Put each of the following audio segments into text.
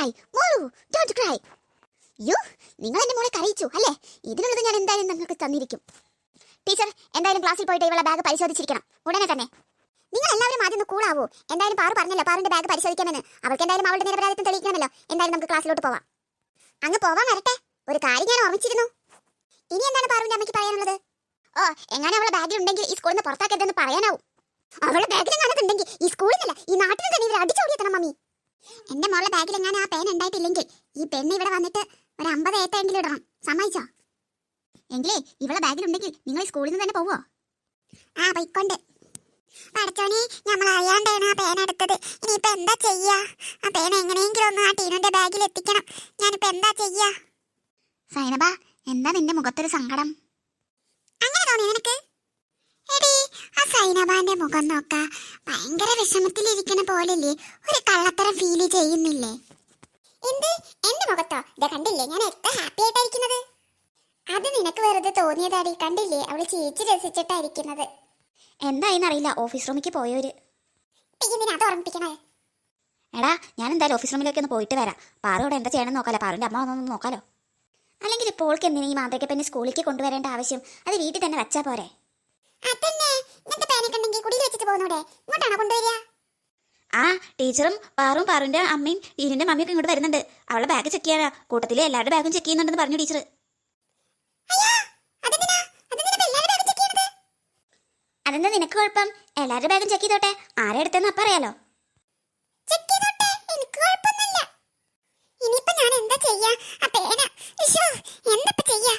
Cry മോളു don't cry U നിങ്ങൾ എന്റെ മോളെ കരയിച്ചു അല്ലേ? ഇതിനുള്ളത് ഞാൻ എന്തായാലും നിങ്ങൾക്ക് തന്നിരിക്കും. ടീച്ചർ എന്തായാലും ക്ലാസ്സിൽ പോയിട്ട് ഇവളെ ബാഗ് പരിശോധിച്ചിരിക്കണം. ഉടനെ തന്നെ. നിങ്ങൾ എല്ലാവരും ആദ്യം ഒന്ന് കൂളാവൂ എന്തായാലും പാറു പറഞ്ഞല്ലോ പാറിന്റെ ബാഗ് പരിശോധിക്കാമെന്ന്. അവൾക്ക് എന്തായാലും അവളുടെ നിരപരാധിത്വം തെളിയിക്കണമല്ലോ. എന്തായാലും നമുക്ക് ക്ലാസ്സിലോട്ട് പോവാം. അങ്ങ് പോവാൻ വരട്ടെ. ഒരു കാര്യം ഞാൻ ഓർമ്മിച്ചിരുന്നു. ഇനി എന്താണ് പാറുവിന്റെ അമ്മയ്ക്ക് പറയാനുള്ളത്? ഓ എങ്ങനെ അവളെ ബാഗിൽ ഉണ്ടെങ്കിൽ ഈ സ്കൂളിൽ നിന്ന് പുറത്താക്കരുതെന്ന് പറയാനാവും. അവളുടെ ബാഗിൽ എങ്ങാനുണ്ടെങ്കിൽ ഈ സ്കൂളിൽ നിന്നല്ല ഈ നാട്ടിൽ തന്നെ ഇവർ അടിച്ചോടിയെത്തണം മമ്മി. എന്റെ മോളുടെ ബാഗിൽ എങ്ങനെ ആ പേന ഉണ്ടായിട്ടില്ലെങ്കിൽ ഈ പെണ്ണ് ഇവിടെ വന്നിട്ട് ഒരു അമ്പത് ഏത്തെങ്കിലും ഇടണം. സമ്മതിച്ചോ? എങ്കിലേ ഇവളെ ബാഗിലുണ്ടെങ്കിൽ നിങ്ങൾ സ്കൂളിൽ നിന്ന് തന്നെ പോവോ? ആ പോയിക്കൊണ്ട്. പഠിച്ചോനെ നമ്മൾ അറിയാണ്ടാണ് ആ പേന എടുത്തത്. ഇനിയിപ്പോ എന്താ ചെയ്യാ? ആ പേന എങ്ങനെയെങ്കിലും ഒന്ന് ആ ടീനുന്റെ ബാഗിൽ എത്തിക്കണം. ഞാനിപ്പോ എന്താ ചെയ്യാ? സൈനബ എന്താ നിന്റെ മുഖത്തൊരു സങ്കടം? അങ്ങനെ തോന്നി നിനക്ക്? സൈനബാന്റെ മുഖം നോക്ക. ഭയങ്കര വിഷമത്തിലിരിക്കണ പോലല്ലേ? ഒരു കള്ളത്തരം ഫീൽ ചെയ്യുന്നില്ലേ? എന്ത്? എന്റെ മുഖത്തോ? ഇതാ കണ്ടില്ലേ? ഞാൻ എത്ര ഹാപ്പി ആയിട്ടായിരിക്കുന്നത്. അത് നിനക്ക് വെറുതെ തോന്നിയതാടി. കണ്ടില്ലേ? അവൾ ചേച്ചി രസിച്ചിട്ടായിരിക്കുന്നത്. എന്തായിന്നറിയില്ല ഓഫീസ് റൂമിലേക്ക് പോയവര് അത് ഓർമ്മിപ്പിക്കണേ? എടാ ഞാൻ എന്തായാലും ഓഫീസ് റൂമിലേക്ക് ഒന്ന് പോയിട്ട് വരാം. പാറോടെ എന്താ ചെയ്യണം നോക്കാലോ. പാറുന്റെ അമ്മ വന്നൊന്ന് നോക്കാലോ. അല്ലെങ്കിൽ ഇപ്പോൾക്ക് എന്തിനാ ഈ മാതയ്ക്ക് പിന്നെ സ്കൂളിലേക്ക് കൊണ്ടുവരേണ്ട ആവശ്യം? അത് വീട്ടിൽ തന്നെ വെച്ചാ പോരെ. ആ ടീച്ചറും പാറും പാറുന്റെ അമ്മയും ഈരിന്റെ മമ്മിയൊക്കെ ഇങ്ങോട്ട് വരുന്നുണ്ട്. അവളെ ബാഗ് ചെക്ക് ചെയ്യാനാ. കൂട്ടത്തിലെ എല്ലാവരുടെ ബാഗും ചെക്ക് ചെയ്യുന്നുണ്ടെന്ന് പറഞ്ഞു ടീച്ചർ അതെന്താ നിനക്ക് കുഴപ്പം? എല്ലാവരുടെ ബാഗും ചെക്ക് ചെയ്തോട്ടെ. ആരെ എടുത്തെന്ന് അപ്പ അറിയാലോ. ഇനിയിപ്പോ ഞാൻ എന്താ ചെയ്യാ? ആ പേന. ചെയ്യാ?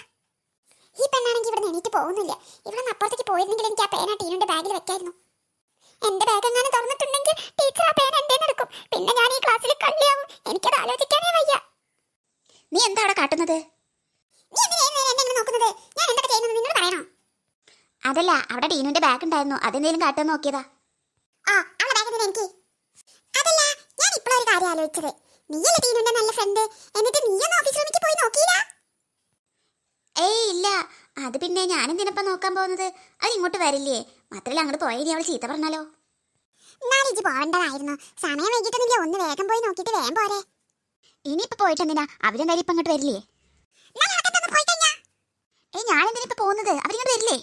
പോകുന്നില്ല. ഇവിടെ അപ്പുറത്തേക്ക് പോയിരുന്നെങ്കിൽ എനിക്ക് ആ പേന ടീനുണ്ട് ബാഗിൽ വെക്കായിരുന്നു. എന്റെ ബാഗ് എങ്ങനെ തുറന്നിട്ടുണ്ടെങ്കിൽ ടീച്ചർ ആ പേന എന്റെ എടുക്കും. പിന്നെ ഞാൻ ഈ ക്ലാസ്സിൽ കള്ളിയാവും. എനിക്കത് ആലോചിക്കാനേ വയ്യ. നീ എന്താ അവിടെ കാട്ടുന്നത്? അതല്ല അവിടെ ടീനുന്റെ ബാഗ് ഉണ്ടായിരുന്നു. അതെന്തേലും കാട്ടാൻ നോക്കിയതാ. ആ ബാഗ് എനിക്ക്. അതല്ല ഞാൻ ഇപ്പോഴൊരു കാര്യം ആലോചിച്ചത്. നീയല്ലേ ടീനുന്റെ നല്ല ഫ്രണ്ട് എന്നിട്ട് നീയൊന്നും ഓഫീസ് റൂമിലേക്ക് പോയി നോക്കിയില്ല? ഏയ് ഇല്ല. അത് പിന്നെ ഞാൻ എന്തിനപ്പം നോക്കാൻ പോകുന്നത്? അത് ഇങ്ങോട്ട് വരില്ലേ? മാത്രല്ല അങ്ങോട്ട് പോയി അവൾ ചീത്ത പറഞ്ഞാലോ? നാലിജ് പോകേണ്ടതായിരുന്നു സമയം വൈകിട്ടൊന്നുമില്ല? ഒന്ന് വേഗം പോയി നോക്കിയിട്ട് വേഗം പോരെ. ഇനിയിപ്പോ പോയിട്ടെന്തിനാ? അവരെന്തായാലും ഇപ്പൊ അങ്ങോട്ട് വരില്ലേ? ഏയ് ഞാൻ എന്തിനാ ഇപ്പൊ പോകുന്നത്? അവരിങ്ങോട്ട് വരില്ലേ?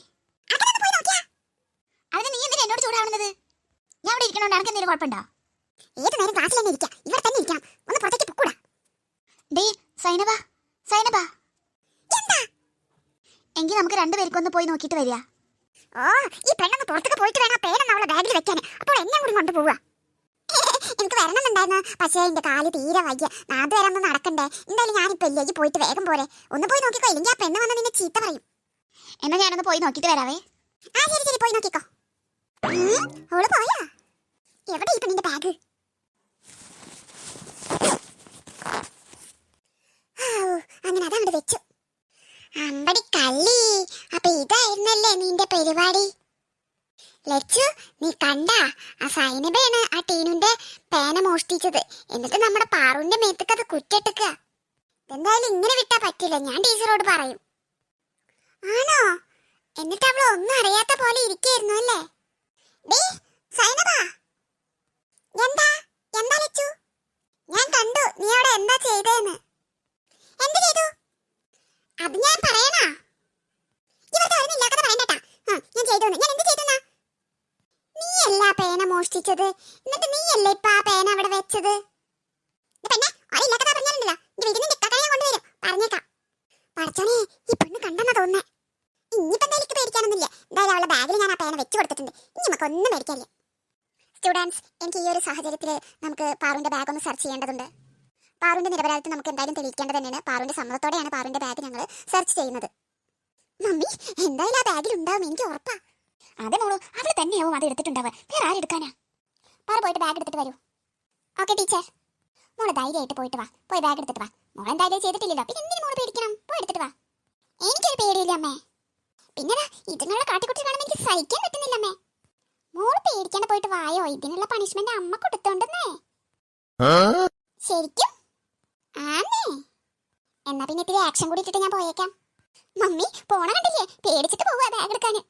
അതിന് നീ എന്തിനാ എന്നോട് ചൂടാവുന്നത് ഞാൻ ഇവിടെ ഇരിക്കണോണ്ട് എനിക്ക് എന്തെങ്കിലും കുഴപ്പമുണ്ടോ? ഏത് നേരം ക്ലാസ്സിൽ തന്നെ ഇരിക്കാം? ഇവിടെ തന്നെ ഇരിക്കണം. ഒന്ന് പുറത്തേക്ക് പൊക്കൂടാ. ഡേ സൈനബ സൈനബ. എങ്കിൽ നമുക്ക് രണ്ടുപേർക്കൊന്ന് പോയി നോക്കിയിട്ട് വരിക. ഓ ഈ പെണ്ണൊന്ന് പുറത്തേക്ക് പോയിട്ട് വേണം പേരൊന്ന് അവളെ ബാഗിൽ വെക്കാൻ. അപ്പോൾ എന്നെ കൂടി കൊണ്ടുപോവുക. എനിക്ക് വരണമെന്നുണ്ടായിരുന്നു. പക്ഷേ എന്റെ കാൽ തീരെ വയ്യ. നാട് വരെ ഒന്ന് നടക്കണ്ടേ? എന്തായാലും ഞാനിപ്പോ ഇല്ലേക്ക് പോയിട്ട് വേഗം പോരെ. ഒന്ന് പോയി നോക്കിക്കോ. ഇല്ലെങ്കിൽ ആ പെണ്ണ് വന്ന് നിന്നെ ചീത്ത പറയും. എന്നാ ഞാനൊന്ന് പോയി നോക്കിട്ട് വരാവേ. ആ ശരി ശരി. പോയി നോക്കിക്കോ. ഓൾ അവൾ പോയാ? എവിടെ ഈ പെണ്ണിന്റെ ബാഗ്? അങ്ങനെ അതങ്ങോട്ട് വെച്ചു. അമ്പടി കള്ളി അപ്പൊ ഇതായിരുന്നല്ലേ നിന്റെ പരിപാടി? ലച്ചു നീ കണ്ട ആ സൈനബയാണ് ആ ടീനുന്റെ പേന മോഷ്ടിച്ചത്. എന്നിട്ട് നമ്മുടെ പാറുവിന്റെ മേത്തക്ക് അത് കുറ്റിട്ടുക എന്തായാലും ഇങ്ങനെ വിട്ടാ പറ്റില്ല. ഞാൻ ടീച്ചറോട് പറയും. ആണോ? എന്നിട്ട് അവൾ ഒന്നും അറിയാത്ത പോലെ ഇരിക്കായിരുന്നു അല്ലേ? സൈനബ. എന്താ? എന്താ ലച്ചു? ഞാൻ കണ്ടു. നീ അവിടെ എന്താ ചെയ്തേന്ന്? എന്ത് ചെയ്തു? അത് ഞാൻ പറയണോ ഇവർക്ക് അറിയില്ലാത്ത പറയണ്ടട്ടാ ആ ഞാൻ ചെയ്തു ഞാൻ എന്ത് ചെയ്തു നീ അല്ല മോഷ്ടിച്ചത് എന്നിട്ട് നീയല്ലേ ഇപ്പൊ ആ പേന അവിടെ വെച്ചത്? പെണ്ണെ അറിയില്ലാത്ത കൊണ്ടുവരും. പറഞ്ഞേക്കാം. പറച്ചോനെ ഈ പെണ്ണ് കണ്ടെന്നാ തോന്നുന്നേ. ഇനിയിപ്പോ എനിക്ക് പേടിക്കാനൊന്നുമില്ല. എന്തായാലും അവളുടെ ബാഗിൽ ഞാൻ ആ പേന വെച്ച് കൊടുത്തിട്ടുണ്ട്. ഇനി നമുക്ക് ഒന്നും പേടിക്കാനില്ല. സ്റ്റുഡൻസ് എനിക്ക് ഈ ഒരു സാഹചര്യത്തിൽ നമുക്ക് പാറുവിന്റെ ബാഗ് ഒന്ന് സെർച്ച് ചെയ്യേണ്ടതുണ്ട്. പാറുവിന്റെ നിരപരാധിത്വം നമുക്ക് എന്തായാലും തെളിയിക്കേണ്ടത് തന്നെയാണ്. പാറുവിന്റെ സമ്മതത്തോടെയാണ് പാറുവിന്റെ ബാഗ് ഞങ്ങൾ സെർച്ച് ചെയ്യുന്നത്. മമ്മി എന്തായാലും ആ ബാഗിൽ ഉണ്ടാവും. എനിക്ക് ഉറപ്പാ. അതെ മോളോ അവൾ തന്നെയാവും അത് എടുത്തിട്ടുണ്ടാവുക. വേറെ ആരെടുക്കാനാ? പാറ പോയിട്ട് ബാഗ് എടുത്തിട്ട് വരൂ. ഓക്കെ ടീച്ചർ മോൾ ധൈര്യമായിട്ട് പോയിട്ട് വാ. പോയി ബാഗ് എടുത്തിട്ട് വാ. മോൾ എന്തായാലും ചെയ്തിട്ടില്ലല്ലോ. പിന്നെ എന്തിനു മോൾ പേടിക്കണം? പോയി എടുത്തിട്ട് വാ. എനിക്കൊരു പേടിയില്ല അമ്മേ. പിന്നെ ഇതിനുള്ള കാട്ടിക്കുട്ടി കാണുമ്പോൾ എനിക്ക് സഹിക്കാൻ പറ്റുന്നില്ല അമ്മേ. മോൾ പേടിക്കാണ്ട് പോയിട്ട് വായോ? ഇതിനുള്ള പണിഷ്മെന്റ് അമ്മ കൊടുത്തോണ്ടെന്നേ. ശരിക്കും? ആന്നേ. എന്നാ പിന്നെ ഇത്തിരി ആക്ഷൻ കൂടി ഇട്ടിട്ട് ഞാൻ പോയേക്കാം. മമ്മി പോണ കണ്ടില്ലേ? പേടിച്ചിട്ട് പോവാ ബാഗ് എടുക്കാന്.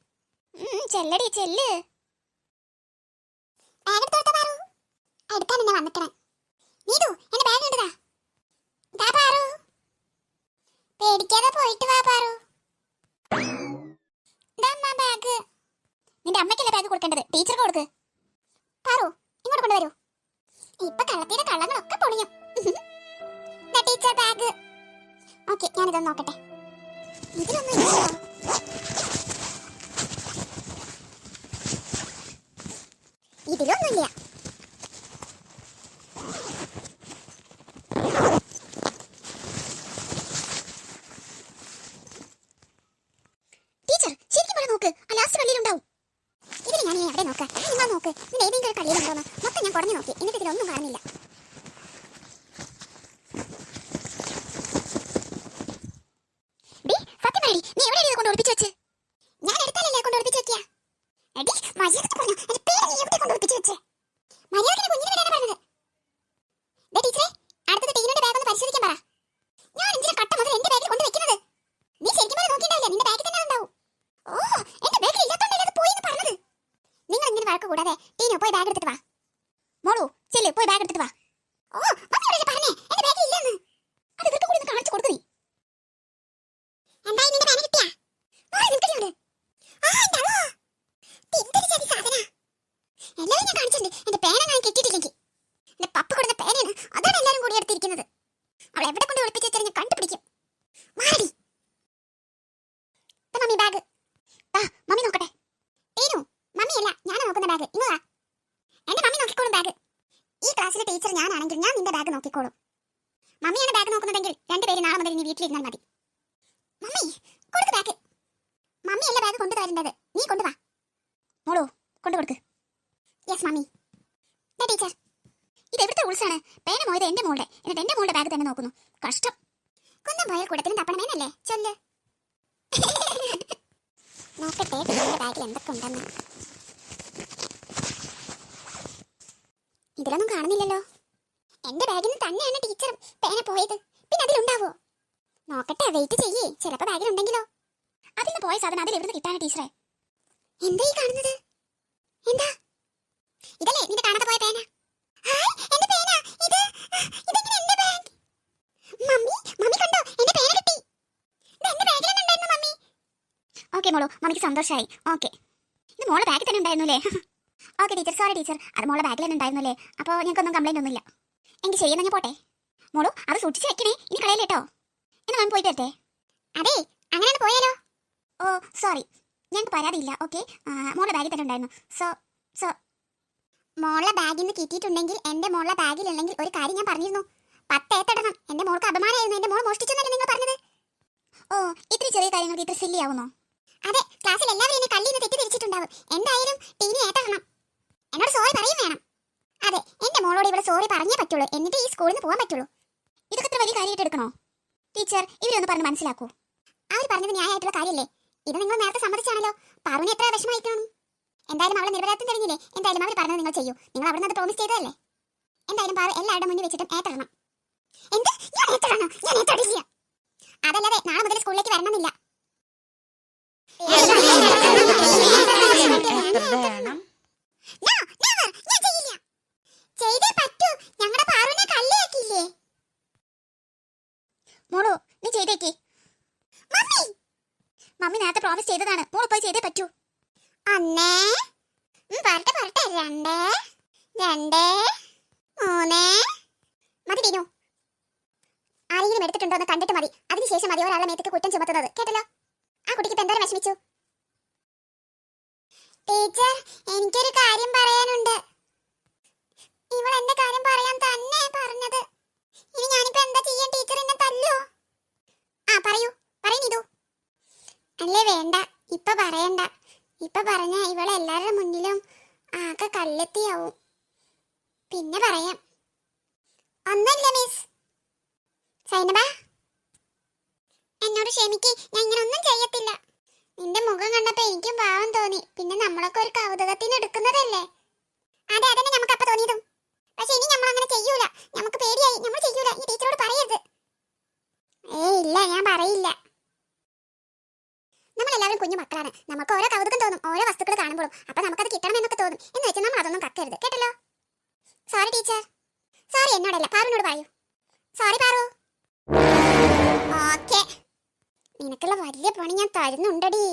ചെല്ലടി ചെല്ല്. ബാഗ് എടുത്ത് കൊടുത്ത പാറു. എടുക്കാൻ നിന്നെ വന്നിട്ടേ നീതു എന്റെ പേടിക്കാതെ പോയിട്ട് വാ പാറു. നോക്കാം. നിങ്ങൾ നോക്ക്. ഇതിൽ ഏതെങ്കിലും കളിയിലുണ്ടോന്ന് മൊത്തം ഞാൻ കുറഞ്ഞു നോക്കി. എന്നിട്ട് ഇതിലൊന്നും കാണുന്നില്ല ഡി, സത്യം പറയടി, നീ എവിടെയാണ് ഇത് കൊണ്ട് ഒളിപ്പിച്ച് വെച്ച്? ഞാൻ എടുത്താലല്ലേ കൊണ്ട് ഒളിപ്പിച്ച് വെക്കുക? എടി, മര്യാദയ്ക്ക് പറഞ്ഞോ, എന്റെ പേര് നീ എവിടെ കൊണ്ട് ഒളിപ്പിച്ച് വെച്ച്? മര്യാദയ്ക്ക് കുഞ്ഞിനെ വിടാനാ പറഞ്ഞത്. ദേ ടീച്ചറെ, അടുത്തത് ടീനുടെ ബാഗ് ഒന്ന് പരിശോധിക്കാൻ പറ. ഞാൻ എന്തിനാ കട്ട മുതൽ എന്റെ ബാഗിൽ കൊണ്ട് വെക്കുന്നത്? നീ ശരിക്കും പറഞ്ഞാ നോക്കിയിട്ടുണ്ടാവില്ല, നിന്റെ ബാഗിൽ തന്നെ അതുണ്ടാവും. ഓ, എന്റെ ബാഗിൽ ഇല്ലാത്തോണ്ടല്ലേ അത് പോയിന്ന് പറഞ്ഞത്. നിങ്ങൾ ഇങ്ങനെ വഴക്ക് കൂടാതെ ടീനു പോയി ബാഗ് എടുത്തിട്ട് വാ. മോളു, ചെല്ല് പോയി ബാഗ് എടുത്തിട്ട് വാ. ഓ, മമ്മിയോടല്ലേ പറഞ്ഞേ, എന്റെ ബാഗിൽ ഇല്ലെന്ന്. അത് ഇവർക്ക് കൂടി ഒന്ന് കാണിച്ചു കൊടുക്ക് നീ. എന്തായി നിന്റെ പേന കിട്ടിയാ മോളെ നിൽക്കുന്നുണ്ട് ആ ഉണ്ടാവോ എന്തൊരു ചതി സാധന എല്ലാവരും ഞാൻ കാണിച്ചിട്ടുണ്ട് എന്റെ പേന ഞാൻ കിട്ടിയിട്ടില്ലെങ്കിൽ എന്റെ പപ്പ കൊടുത്ത പേനയാണ് അതാണ് എല്ലാവരും കൂടി എടുത്തിരിക്കുന്നത് അവൾ എവിടെ കൊണ്ട് ഒളിപ്പിച്ച് വെച്ചാൽ ഞാൻ കണ്ടുപിടിക്കും മാറി മമ്മി ബാഗ് ആ മമ്മി നോക്കട്ടെ ടീനു മമ്മിയല്ല ഞാൻ നോക്കുന്ന ബാഗ് ഇങ്ങ് വാ എന്റെ മമ്മി നോക്കിക്കോളും ബാഗ് ഈ ക്ലാസ്സിലെ ടീച്ചർ ഞാനാണെങ്കിൽ ഞാൻ നിന്റെ ബാഗ് നോക്കിക്കോളും മമ്മിയാണ് ബാഗ് നോക്കുന്നതെങ്കിൽ രണ്ടുപേരും നാളെ മുതൽ നീ വീട്ടിലിരുന്നാൽ മതി. മമ്മി കൊടുക്ക് ബാഗ് മമ്മി അല്ല ബാഗ് കൊണ്ടു തരേണ്ടത്? നീ കൊണ്ടുവാ മോളോ കൊണ്ടു കൊടുക്ക്. Yes mummy. ടീച്ചർ ഇത് എവിടുത്തെ റൂൾസാണ് പേന മോയത് എന്റെ മോളുടെ. എന്നിട്ട് എന്റെ മോളുടെ ബാഗ് തന്നെ നോക്കുന്നു. കഷ്ടം. കുന്നം പോയാൽ കൂടത്തിനും തപ്പണമേനല്ലേ ചൊല്ല്. നോക്കട്ടെ ബാഗിൽ എന്തൊക്കെ ഉണ്ടെന്ന്. ഇതിലൊന്നും കാണുന്നില്ലല്ലോ. എന്റെ ബാഗിൽ നിന്ന് തന്നെയാണ് ടീച്ചറും പേന പോയത്. പിന്നെ അതിലുണ്ടാവോ? നോക്കട്ടെ വെയിറ്റ് ചെയ്യേ. ചിലപ്പോ ബാഗിലുണ്ടെങ്കിലോ അതിൽ പോയ സാധനം അതിൽ എവിടുന്ന് കിട്ടാണ് ടീച്ചറെ എന്താ ഈ കാണുന്നത്? എന്താ? ഇതല്ലേ നിന്റെ കാണാതെ പോയ പേന? എന്റെ ഇത് ബാഗ് മമ്മി മമ്മി കണ്ടോ? എന്റെ പേന കിട്ടി. എന്റെ മമ്മി. ഓക്കെ സന്തോഷമായി ഓക്കെ ഇത് മോളെ ബാഗിൽ തന്നെ ഉണ്ടായിരുന്നു അല്ലേ ഓക്കെ ടീച്ചർ സോറി ടീച്ചർ അത് മോളെ ബാഗിൽ തന്നെ ഉണ്ടായിരുന്നു അല്ലേ അപ്പോൾ ഞങ്ങൾക്കൊന്നും കംപ്ലൈന്റ് ഒന്നുമില്ല. എങ്കിൽ ശരിയെന്നാ ഞാൻ പോട്ടെ. മോളു അത് സൂക്ഷിച്ച് വെക്കണേ. ഇനി കളയല്ലേട്ടോ? എന്നാ മാം പോയി വരട്ടെ. അതെ അങ്ങനെയാണ് പോയാലോ? ഓ സോറി. ഞങ്ങൾക്ക് പരാതിയില്ല ഓക്കെ? മോളുടെ ബാഗിൽ തന്നെ ഉണ്ടായിരുന്നു. So so. മോളുടെ ബാഗിൽ നിന്ന് കിട്ടിയിട്ടുണ്ടെങ്കിൽ എന്റെ മോളുടെ ബാഗിലുണ്ടെങ്കിൽ ഒരു കാര്യം ഞാൻ പറഞ്ഞിരുന്നു. പത്ത് ഏത്തടണം എന്റെ മോൾക്ക് അപമാനമായിരുന്നു. എന്റെ മോൾ മോഷ്ടിച്ചെന്നല്ലേ നിങ്ങൾ പറഞ്ഞത്? ഓ ഇത്ര ചെറിയ കാര്യങ്ങൾക്ക് ഇത്ര സില്ലി ആവുന്നോ അതെ ക്ലാസ്സിൽ എല്ലാവരും എന്നെ കള്ളിന്ന് തെറ്റിദ്ധരിച്ചിട്ടുണ്ടാവും. എന്തായാലും ടീനി ഏത്തടണം. എന്നോട് സോറി പറയും വേണം അതെ എന്റെ മോളോട് ഇവിടെ സോറി പറഞ്ഞേ പറ്റുള്ളൂ. എന്നിട്ട് ഈ സ്കൂളിൽ നിന്ന് പോകാൻ പറ്റുള്ളൂ. ഇതൊക്കെ വലിയ കാര്യമായിട്ട് എടുക്കണോ? ടീച്ചർ ഇവരൊന്ന് പറഞ്ഞ് മനസ്സിലാക്കൂ. അവർ പറഞ്ഞത് ന്യായമായിട്ടുള്ള കാര്യമല്ലേ ഇത് നിങ്ങൾ നേരത്തെ സമ്മതിച്ചാണല്ലോ. പാറുവിന് എത്ര വിഷമായി എന്തായാലും അവളെ നിരപരാധം തെളിഞ്ഞില്ലേ? എന്തായാലും അവർ പറഞ്ഞത് നിങ്ങൾ ചെയ്യൂ. നിങ്ങൾ അവിടെ നിന്ന് പ്രോമിസ് ചെയ്തതല്ലേ? എന്തായാലും പാറു എല്ലാവരുടെ മുന്നിൽ വെച്ചിട്ടും ഏറ്റെടണം. എന്ത്? ഞാൻ ഏറ്റെടണം? ഞാൻ ഏത്തടില്ല അതല്ലാതെ നാളെ മുതൽ സ്കൂളിലേക്ക് വരണമെന്നില്ല വേണം No, never. ഞാൻ ചെയ്യില്ല ചെയ്തേ പറ്റൂ ഞങ്ങളുടെ പാറുവിനെ കള്ളിയാക്കിയില്ലേ മോളോ നീ ചെയ്തേക്ക് മമ്മി മമ്മി നേരത്തെ പ്രോമിസ് ചെയ്തതാണ്. മോൾ പോയി ചെയ്തേ പറ്റൂ. ഒന്നേ പറട്ടെ പറട്ടെ രണ്ടേ? രണ്ടേ? മൂന്നേ? മതി ടീനു ആരെങ്കിലും എടുത്തിട്ടുണ്ടോ എന്ന് കണ്ടിട്ട് മതി. അതിനുശേഷം മതി ഒരാളെ മേത്തേക്ക് കുറ്റം ചുമത്തുന്നത്. കേട്ടല്ലോ? ആ കുട്ടിക്ക് ഇപ്പൊ എന്തോരം വിഷമിച്ചു? ടീച്ചർ എനിക്കൊരു കാര്യം പറയാനുണ്ട് ഇവൾ എന്റെ കാര്യം പറയാൻ തന്നെ പറഞ്ഞത് ഇനി ഞാനിപ്പോ എന്താ ചെയ്യാൻ ടീച്ചർ എന്നെ തല്ലോ ആ പറയൂ പറയൂ നീതു അല്ലേ വേണ്ട ഇപ്പൊ പറയണ്ട ഇപ്പൊ പറഞ്ഞ ഇവളെ എല്ലാവരുടെ മുന്നിലും ആകെ കല്ലെത്തിയാവും പിന്നെ പറയാം ഒന്നല്ല മിസ് സൈനബ. എന്നോട് ക്ഷമിക്ക് ഞാൻ ഇങ്ങനെ ഒന്നും ചെയ്യത്തില്ല. നിന്റെ മുഖം കണ്ടപ്പോ എനിക്കും പാവം തോന്നി. പിന്നെ നമ്മളൊക്കെ ഒരു കൗതുകത്തിന് എടുക്കുന്നതല്ലേ? അതെ അതന്നെ നമുക്ക് അപ്പൊ തോന്നിയതും. പക്ഷെ ഇനി നമ്മൾ അങ്ങനെ ചെയ്യൂല. നമുക്ക് പേടിയായി. നമ്മൾ ചെയ്യൂല. ഈ ടീച്ചറോട് പറയരുത്. ഏ ഇല്ല ഞാൻ പറയില്ല. നമ്മൾ എല്ലാവരും കുഞ്ഞു മക്കളാണ്. നമുക്ക് ഓരോ കൗതുകം തോന്നും. ഓരോ വസ്തുക്കൾ കാണുമ്പോഴും. അപ്പൊ നമുക്കത് കിട്ടണം എന്നൊക്കെ തോന്നും. എന്ന് വെച്ചാൽ നമ്മൾ അതൊന്നും കക്കരുത്. കേട്ടല്ലോ? സോറി ടീച്ചർ സോറി എന്നോടല്ല. പാറുവിനോട് പറയൂ. സോറി പാറു. ഓക്കെ നിനക്കുള്ള വലിയ പണി ഞാൻ തരുന്നുണ്ടടി.